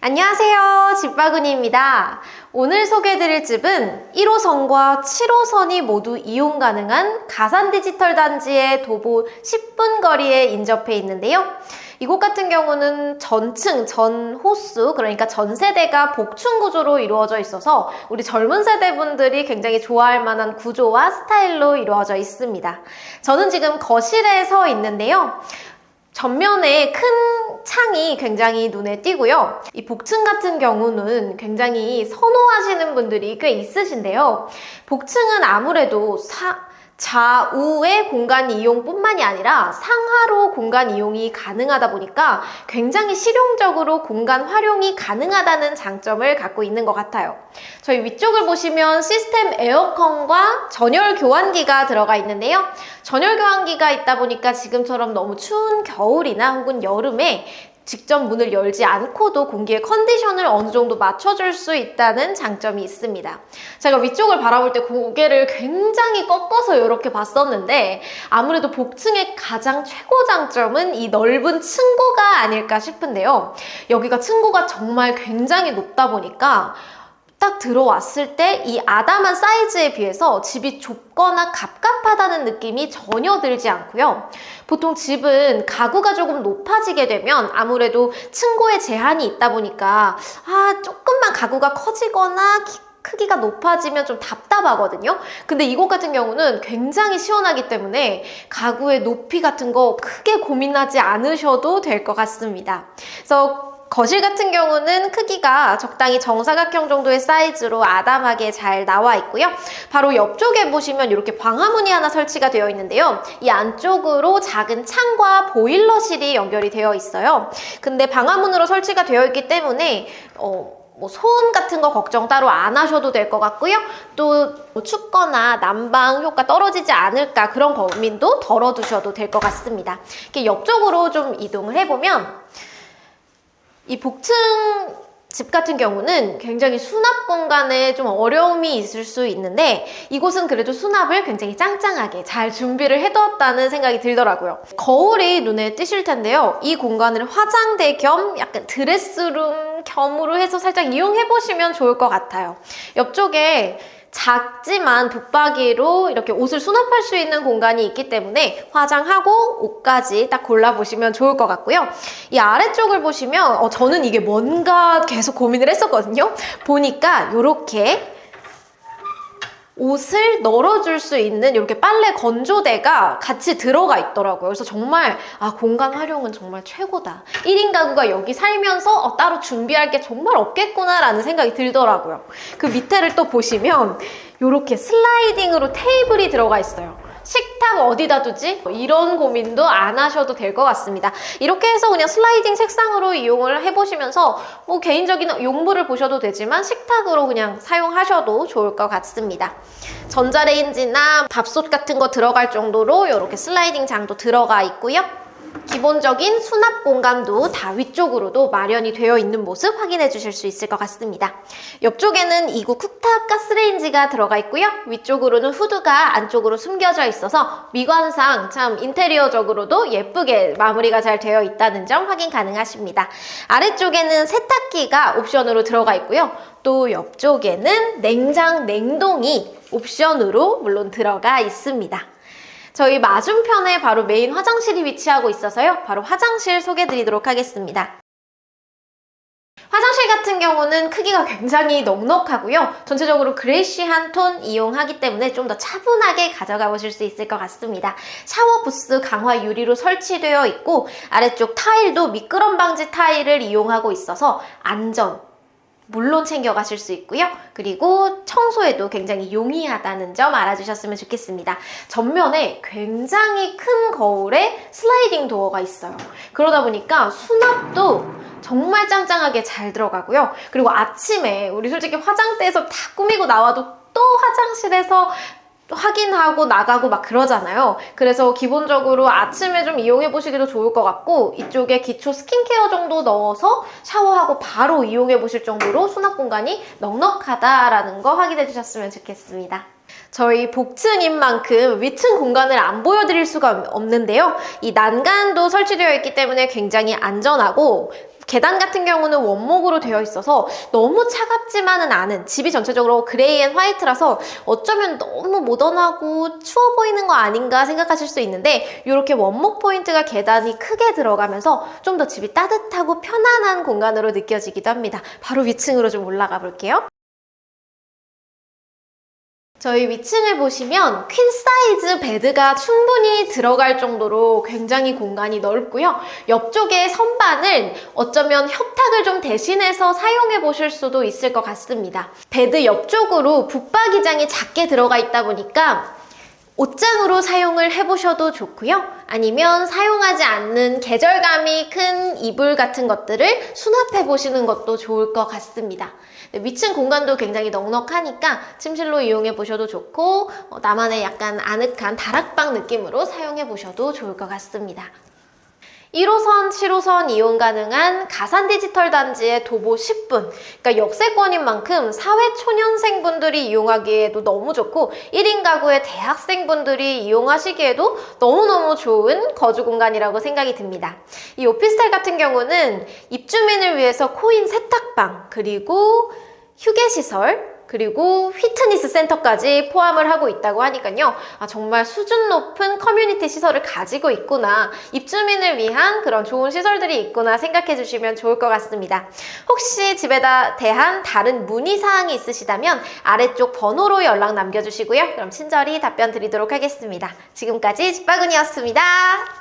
안녕하세요. 집바구니입니다. 오늘 소개해드릴 집은 1호선과 7호선이 모두 이용 가능한 가산 디지털 단지의 도보 10분 거리에 인접해 있는데요. 이곳 같은 경우는 전층, 전 호수, 그러니까 전 세대가 복층 구조로 이루어져 있어서 우리 젊은 세대분들이 굉장히 좋아할 만한 구조와 스타일로 이루어져 있습니다. 저는 지금 거실에 서 있는데요. 전면에 큰 창이 굉장히 눈에 띄고요. 이 복층 같은 경우는 굉장히 선호하시는 분들이 꽤 있으신데요. 복층은 아무래도 사, 좌우의 공간 이용뿐만이 아니라 상하로 공간 이용이 가능하다 보니까 굉장히 실용적으로 공간 활용이 가능하다는 장점을 갖고 있는 것 같아요. 저희 위쪽을 보시면 시스템 에어컨과 전열 교환기가 들어가 있는데요. 전열 교환기가 있다 보니까 지금처럼 너무 추운 겨울이나 혹은 여름에 직접 문을 열지 않고도 공기의 컨디션을 어느 정도 맞춰줄 수 있다는 장점이 있습니다. 제가 위쪽을 바라볼 때 고개를 굉장히 꺾어서 이렇게 봤었는데 아무래도 복층의 가장 최고 장점은 이 넓은 층고가 아닐까 싶은데요. 여기가 층고가 정말 굉장히 높다 보니까 딱 들어왔을 때 이 아담한 사이즈에 비해서 집이 좁거나 갑갑하다는 느낌이 전혀 들지 않고요. 보통 집은 가구가 조금 높아지게 되면 아무래도 층고에 제한이 있다 보니까 아 조금만 가구가 커지거나 키- 크기가 높아지면 좀 답답하거든요. 근데 이곳 같은 경우는 굉장히 시원하기 때문에 가구의 높이 같은 거 크게 고민하지 않으셔도 될 것 같습니다. 그래서 거실 같은 경우는 크기가 적당히 정사각형 정도의 사이즈로 아담하게 잘 나와 있고요. 바로 옆쪽에 보시면 이렇게 방화문이 하나 설치가 되어 있는데요. 이 안쪽으로 작은 창과 보일러실이 연결이 되어 있어요. 근데 방화문으로 설치가 되어 있기 때문에 어, 뭐 소음 같은 거 걱정 따로 안 하셔도 될 것 같고요. 또 뭐 춥거나 난방 효과 떨어지지 않을까 그런 고민도 덜어두셔도 될 것 같습니다. 이렇게 옆쪽으로 좀 이동을 해보면 이 복층 집 같은 경우는 굉장히 수납 공간에 좀 어려움이 있을 수 있는데 이곳은 그래도 수납을 굉장히 짱짱하게 잘 준비를 해두었다는 생각이 들더라고요. 거울이 눈에 띄실 텐데요. 이 공간을 화장대 겸 약간 드레스룸 겸으로 해서 살짝 이용해 보시면 좋을 것 같아요. 옆쪽에 작지만 붙박이로 이렇게 옷을 수납할 수 있는 공간이 있기 때문에 화장하고 옷까지 딱 골라보시면 좋을 것 같고요. 이 아래쪽을 보시면 어, 저는 이게 뭔가 계속 고민을 했었거든요. 보니까 이렇게 옷을 널어줄 수 있는 이렇게 빨래 건조대가 같이 들어가 있더라고요. 그래서 정말 아 공간 활용은 정말 최고다. 1인 가구가 여기 살면서 어, 따로 준비할 게 정말 없겠구나라는 생각이 들더라고요. 그 밑에를 또 보시면 이렇게 슬라이딩으로 테이블이 들어가 있어요. 식탁 어디다 두지? 이런 고민도 안 하셔도 될 것 같습니다. 이렇게 해서 그냥 슬라이딩 책상으로 이용을 해보시면서 뭐 개인적인 용무를 보셔도 되지만 식탁으로 그냥 사용하셔도 좋을 것 같습니다. 전자레인지나 밥솥 같은 거 들어갈 정도로 이렇게 슬라이딩 장도 들어가 있고요. 기본적인 수납 공간도 다 위쪽으로도 마련이 되어 있는 모습 확인해 주실 수 있을 것 같습니다. 옆쪽에는 이구 쿡탑 가스레인지가 들어가 있고요. 위쪽으로는 후드가 안쪽으로 숨겨져 있어서 미관상 참 인테리어적으로도 예쁘게 마무리가 잘 되어 있다는 점 확인 가능하십니다. 아래쪽에는 세탁기가 옵션으로 들어가 있고요. 또 옆쪽에는 냉장, 냉동이 옵션으로 물론 들어가 있습니다. 저희 맞은편에 바로 메인 화장실이 위치하고 있어서요. 바로 화장실 소개해 드리도록 하겠습니다. 화장실 같은 경우는 크기가 굉장히 넉넉하고요. 전체적으로 그레이시한 톤 이용하기 때문에 좀 더 차분하게 가져가 보실 수 있을 것 같습니다. 샤워 부스 강화 유리로 설치되어 있고 아래쪽 타일도 미끄럼 방지 타일을 이용하고 있어서 안전, 물론 챙겨가실 수 있고요. 그리고 청소에도 굉장히 용이하다는 점 알아주셨으면 좋겠습니다. 전면에 굉장히 큰 거울에 슬라이딩 도어가 있어요. 그러다 보니까 수납도 정말 짱짱하게 잘 들어가고요. 그리고 아침에 우리 솔직히 화장대에서 다 꾸미고 나와도 또 화장실에서 확인하고 나가고 막 그러잖아요. 그래서 기본적으로 아침에 좀 이용해 보시기도 좋을 것 같고 이쪽에 기초 스킨케어 정도 넣어서 샤워하고 바로 이용해 보실 정도로 수납 공간이 넉넉하다라는 거 확인해 주셨으면 좋겠습니다. 저희 복층인 만큼 위층 공간을 안 보여드릴 수가 없는데요. 이 난간도 설치되어 있기 때문에 굉장히 안전하고 계단 같은 경우는 원목으로 되어 있어서 너무 차갑지만은 않은 집이 전체적으로 그레이 앤 화이트라서 어쩌면 너무 모던하고 추워 보이는 거 아닌가 생각하실 수 있는데 이렇게 원목 포인트가 계단이 크게 들어가면서 좀 더 집이 따뜻하고 편안한 공간으로 느껴지기도 합니다. 바로 위층으로 좀 올라가 볼게요. 저희 위층을 보시면 퀸 사이즈 베드가 충분히 들어갈 정도로 굉장히 공간이 넓고요. 옆쪽에 선반을 어쩌면 협탁을 좀 대신해서 사용해 보실 수도 있을 것 같습니다. 베드 옆쪽으로 붙박이장이 작게 들어가 있다 보니까 옷장으로 사용을 해보셔도 좋고요. 아니면 사용하지 않는 계절감이 큰 이불 같은 것들을 수납해 보시는 것도 좋을 것 같습니다. 네, 위층 공간도 굉장히 넉넉하니까 침실로 이용해 보셔도 좋고 어, 나만의 약간 아늑한 다락방 느낌으로 사용해 보셔도 좋을 것 같습니다. 1호선, 7호선 이용 가능한 가산 디지털 단지의 도보 10분. 그러니까 역세권인 만큼 사회 초년생분들이 이용하기에도 너무 좋고 1인 가구의 대학생분들이 이용하시기에도 너무너무 좋은 거주 공간이라고 생각이 듭니다. 이 오피스텔 같은 경우는 입주민을 위해서 코인 세탁방, 그리고 휴게 시설, 그리고 휘트니스 센터까지 포함을 하고 있다고 하니까요. 아, 정말 수준 높은 커뮤니티 시설을 가지고 있구나. 입주민을 위한 그런 좋은 시설들이 있구나 생각해 주시면 좋을 것 같습니다. 혹시 집에다 대한 다른 문의 사항이 있으시다면 아래쪽 번호로 연락 남겨주시고요. 그럼 친절히 답변 드리도록 하겠습니다. 지금까지 집바근이었습니다.